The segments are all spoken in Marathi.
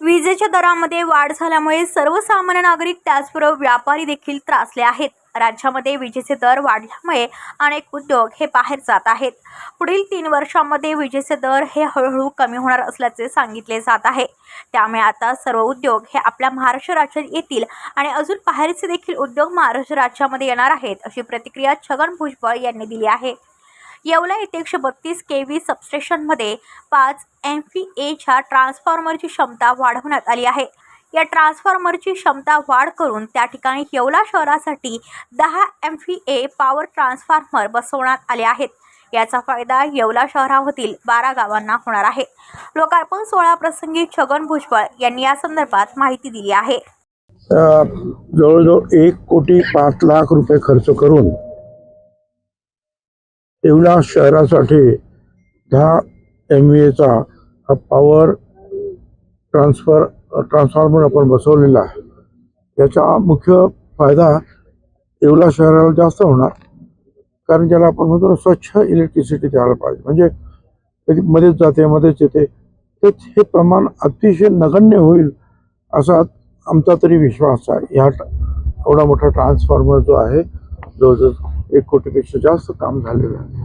विजेच्या दरामध्ये वाढ झाल्यामुळे सर्वसामान्य नागरिक त्याचबरोबर व्यापारी देखील त्रासले आहेत. राज्यामध्ये विजेचे दर वाढल्यामुळे अनेक उद्योग हे बाहेर जात आहेत. पुढील तीन वर्षांमध्ये विजेचे दर हे हळूहळू कमी होणार असल्याचे सांगितले जात आहे. त्यामुळे आता सर्व उद्योग हे आपल्या महाराष्ट्र राज्यात येतील आणि अजून बाहेरचे देखील उद्योग महाराष्ट्र राज्यामध्ये येणार आहेत अशी प्रतिक्रिया छगन भुजबळ यांनी दिली आहे. येवला येथे एकशे बत्तीस के व्ही सबस्टेशनमध्ये पाच एम पी एच्या ट्रान्सफॉर्मरची क्षमता वाढवण्यात आली आहे. या ट्रान्सफॉर्मरची क्षमता वाढ करून त्या ठिकाणी येवला शहरासाठी दहा M V A power transformer बसवण्यात आले आहेत. याचा फायदा येवला शहरामधील बारा गावांना होणार आहे. लोकार्पण सोहळा प्रसंगी छगन भुजबळ यांनी या संदर्भात माहिती दिली आहे. जवळजवळ एक कोटी पाच लाख रुपये खर्च करून येवला शहरासाठी दहा एम व्ही एचा हा पॉवर ट्रान्सफर ट्रान्सफॉर्मर आपण बसवलेला आहे. याचा मुख्य फायदा येवला शहराला जास्त होणार कारण ज्याला आपण म्हणतो ना स्वच्छ इलेक्ट्रिसिटी द्यायला पाहिजे. म्हणजे कधी मध्येच जाते मध्येच येते. तेच हे प्रमाण अतिशय नगण्य होईल असा आमचा तरी विश्वास आहे. ह्या एवढा मोठा ट्रान्सफॉर्मर जो आहे जवळजवळ एक कोटीपेक्षा जास्त काम झालेलं आहे.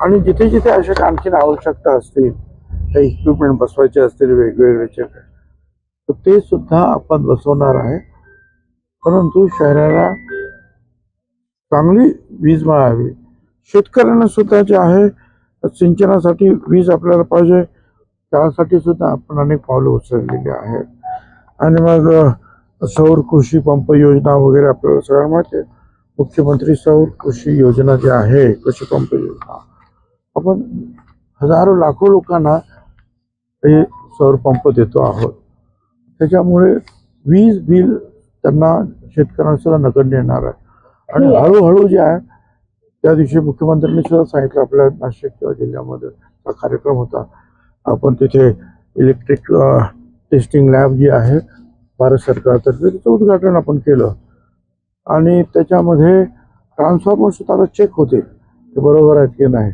आणि जिथे जिथे अशा आणखीन आवश्यकता असतील काही इक्विपमेंट बसवायचे असतील वेगवेगळ्याचे तर ते सुद्धा आपण बसवणार आहे. परंतु शहराला चांगली वीज मिळावी. शेतकऱ्यांना सुद्धा जे आहे सिंचनासाठी वीज आपल्याला पाहिजे. त्यासाठी सुद्धा आपण अनेक पावलं उचललेली आहेत. आणि मग सौर कृषी पंप योजना वगैरे आपल्याला सगळ्यांना माहिती आहे. मुख्यमंत्री सौर कृषी योजना जी आहे कृषी पंप योजना. आपण हजारो लाखो लोकांना हे सौर पंप देतो आहोत. त्याच्यामुळे वीज बिल त्यांना शेतकऱ्यांना सुद्धा नगण्य येणार आहे. आणि हळूहळू जे आहे त्या दिवशी मुख्यमंत्र्यांनी सुद्धा सांगितलं आपल्या नाशिक जिल्ह्यामध्ये हा कार्यक्रम होता. आपण तिथे इलेक्ट्रिक टेस्टिंग लॅब जी आहे भारत सरकारतर्फे तिचं उद्घाटन आपण केलं. आणि त्याच्यामध्ये ट्रान्सफॉर्मर सुद्धा आता चेक होते ते बरोबर आहेत की नाही.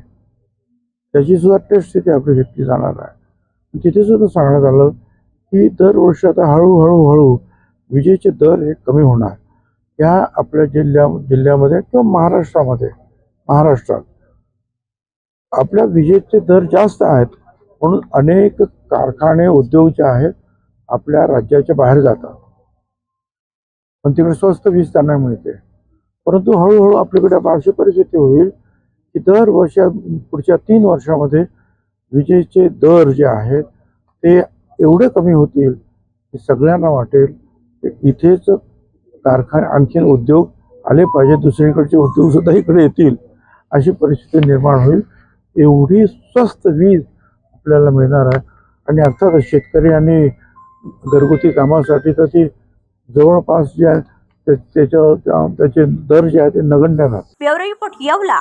त्याची सुद्धा टेस्ट तिथे आपली घेतली जाणार आहे. तिथे सुद्धा सांगण्यात आलं की दरवर्षी आता हळूहळू हळू विजेचे दर हे कमी होणार. या आपल्या जिल्ह्या जिल्ह्यामध्ये किंवा महाराष्ट्रामध्ये महाराष्ट्रात. आपल्या विजेचे दर जास्त आहेत म्हणून अनेक कारखाने उद्योग जे आहेत आपल्या राज्याच्या बाहेर जातात. पण तिकडे स्वस्त वीज त्यांना मिळते. परंतु हळूहळू आपल्याकडे अशी परिस्थिती होईल की दर वर्षा पुढच्या तीन वर्षामध्ये विजेचे दर जे आहेत ते एवढे कमी होतील की सगळ्यांना वाटेल. की इथेच कारखाने आणखीन उद्योग आले पाहिजे दुसरीकडचे उद्योगसुद्धा इकडे येतील अशी परिस्थिती निर्माण होईल. एवढी स्वस्त वीज आपल्याला मिळणार आहे. आणि अर्थातच शेतकरी आणि घरगुती कामासाठी तर ती जवळपास जे आहे ते- त्याच्या त्या- त्याचे दर जे आहे ते नगण्य राहतात येवला.